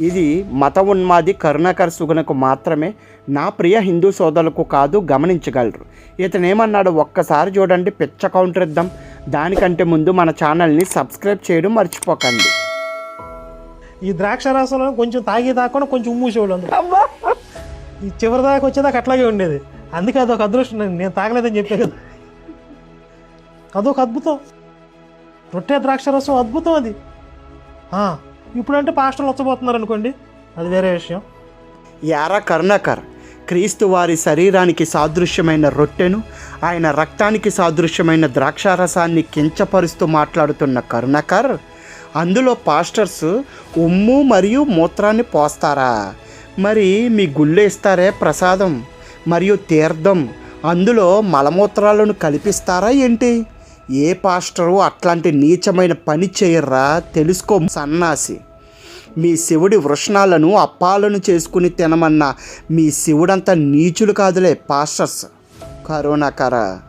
ఇది మత ఉన్మాది కరుణాకర్ సుగుణకు మాత్రమే నా ప్రియ హిందూ సోదరులకు కాదు గమనించగలరు. ఇతను ఏమన్నాడు? ఒక్కసారి చూడండి పిచ్చ కౌంటర్ ఇద్దాం. దానికంటే ముందు మన ఛానల్ని సబ్స్క్రైబ్ చేయడం మర్చిపోకండి. ఈ ద్రాక్ష రసంలో కొంచెం తాగి తాకుండా కొంచెం ఉమ్మూసేవాళ్ళు ఈ చివరి దాకా వచ్చేదాకా అట్లాగే ఉండేది. అందుకే అదొక అదృష్టం. నేను- నేను తాగలేదని చెప్పే కదా. అదొక అద్భుతం. రొట్టె ద్రాక్ష రసం అద్భుతం అది. ఆ, ఇప్పుడంటే పాస్టర్లు వచ్చబోతున్నారు అనుకోండి. అది వేరే విషయం. యారా కర్ణాకర్ క్రీస్తు వారి శరీరానికి సాదృశ్యమైన రొట్టెను ఆయన రక్తానికి సాదృశ్యమైన ద్రాక్షారసాన్ని కించపరుస్తూ మాట్లాడుతున్న కరుణాకర్ అందులో పాస్టర్స్ ఉమ్ము మరియు మూత్రాన్ని పోస్తారా? మరి మీ గుళ్ళు ఇస్తారే ప్రసాదం మరియు తీర్థం అందులో మలమూత్రాలను కల్పిస్తారా ఏంటి? ఏ పాస్టరు అట్లాంటి నీచమైన పని చేయర్రా? తెలుసుకో సన్నాసి. మీ శివుడి వృషణాలను అప్పాలను చేసుకుని తినమన్న మీ శివుడంత నీచులు కాదులే పాస్టర్స్. కరోనా కరా.